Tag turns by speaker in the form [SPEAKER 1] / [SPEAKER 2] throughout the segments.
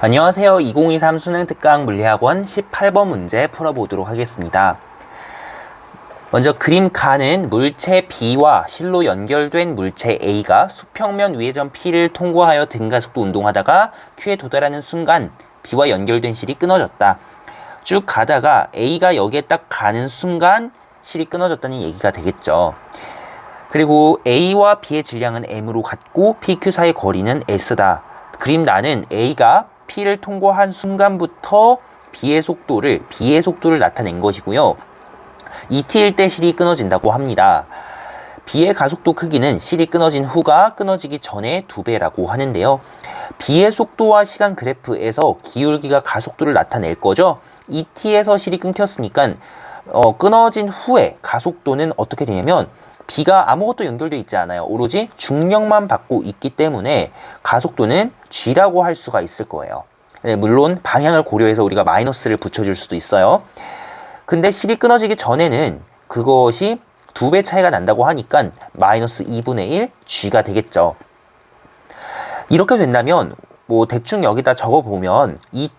[SPEAKER 1] 안녕하세요. 2023 수능 특강 물리학원 18번 문제 풀어보도록 하겠습니다. 먼저 그림 가는 물체 B와 실로 연결된 물체 A가 수평면 위회전 P를 통과하여 등가속도 운동하다가 Q에 도달하는 순간 B와 연결된 실이 끊어졌다. 쭉 가다가 A가 여기에 딱 가는 순간 실이 끊어졌다는 얘기가 되겠죠. 그리고 A와 B의 질량은 M으로 같고 PQ 사이 거리는 S다. 그림 나는 A가 P를 통과한 순간부터 B의 속도를 B의 속도를 나타낸 것이고요. ET일 때 실이 끊어진다고 합니다. B의 가속도 크기는 실이 끊어진 후가 끊어지기 전의 두 배라고 하는데요. B의 속도와 시간 그래프에서 기울기가 가속도를 나타낼 거죠. ET에서 실이 끊겼으니까 어, 끊어진 후에 가속도는 어떻게 되냐면 B가 아무것도 연결되어 있지 않아요. 오로지 중력만 받고 있기 때문에 가속도는 G라고 할 수가 있을 거예요. 네, 물론 방향을 고려해서 우리가 마이너스를 붙여줄 수도 있어요. 근데 실이 끊어지기 전에는 그것이 두 배 차이가 난다고 하니까 마이너스 2분의 1 G가 되겠죠. 이렇게 된다면 뭐 대충 여기다 적어보면 이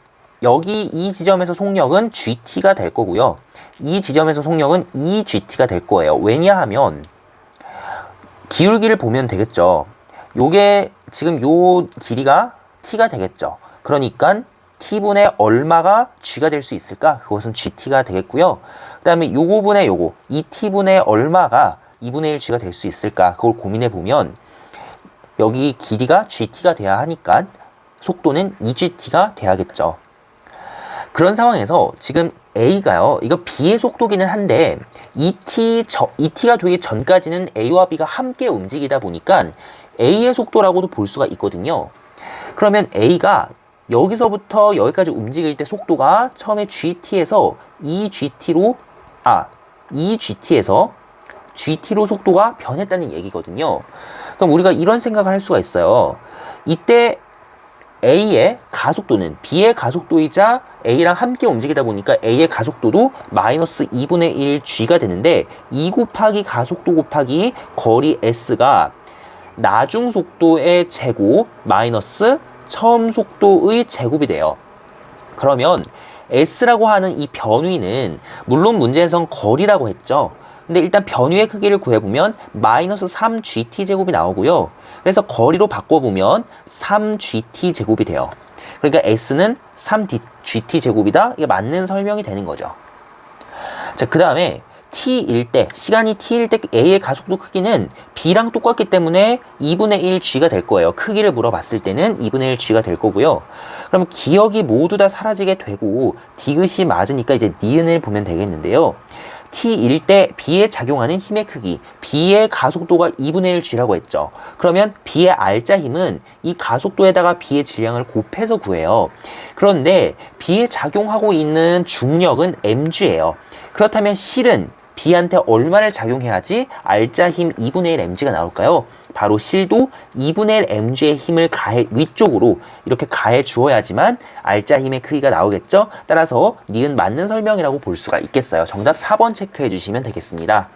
[SPEAKER 1] 여기 이 지점에서 속력은 GT가 될 거고요. 이 지점에서 속력은 EGT가 될 거예요. 왜냐하면 기울기를 보면 되겠죠. 요게 지금 요 길이가 t가 되겠죠. 그러니까 t분의 얼마가 g가 될 수 있을까? 그것은 gt가 되겠고요. 그 다음에 요거분의 요거, 이 t분의 얼마가 2분의 1 g가 될 수 있을까? 그걸 고민해 보면 여기 길이가 gt가 돼야 하니까 속도는 2gt가 돼야겠죠. 그런 상황에서 지금 A가요. 이거 B의 속도기는 한데 ET 저, ET가 되기 전까지는 A와 B가 함께 움직이다 보니까 A의 속도라고도 볼 수가 있거든요. 그러면 A가 여기서부터 여기까지 움직일 때 속도가 처음에 GT에서 EGT로 아 EGT에서 GT로 속도가 변했다는 얘기거든요. 그럼 우리가 이런 생각을 할 수가 있어요. 이때 A의 가속도는 B의 가속도이자 A랑 함께 움직이다 보니까 A의 가속도도 마이너스 2분의 1 G가 되는데 2 곱하기 가속도 곱하기 거리 S가 나중 속도의 제곱 마이너스 처음 속도의 제곱이 돼요. 그러면 S라고 하는 이 변위는 물론 문제에선 거리라고 했죠. 근데 일단 변위의 크기를 구해보면 마이너스 3gt 제곱이 나오고요. 그래서 거리로 바꿔보면 3gt 제곱이 돼요. 그러니까 s는 3gt 제곱이다. 이게 맞는 설명이 되는 거죠. 자, 그 다음에 t일 때, 시간이 t일 때 a의 가속도 크기는 b랑 똑같기 때문에 2분의 1 g가 될 거예요. 크기를 물어봤을 때는 2분의 1 g가 될 거고요. 그럼 기억이 모두 다 사라지게 되고 디귿이 맞으니까 이제 니은을 보면 되겠는데요. T일 때 B에 작용하는 힘의 크기, B의 가속도가 2분의 1G라고 했죠. 그러면 B의 알짜 힘은 이 가속도에다가 B의 질량을 곱해서 구해요. 그런데 B에 작용하고 있는 중력은 mg예요. 그렇다면 실은 B한테 얼마를 작용해야지 알짜 힘 2분의 1 mg가 나올까요? 바로 실도 2분의 1 mg의 힘을 가해 위쪽으로 이렇게 가해 주어야지만 알짜 힘의 크기가 나오겠죠? 따라서 니은 맞는 설명이라고 볼 수가 있겠어요. 정답 4번 체크해 주시면 되겠습니다.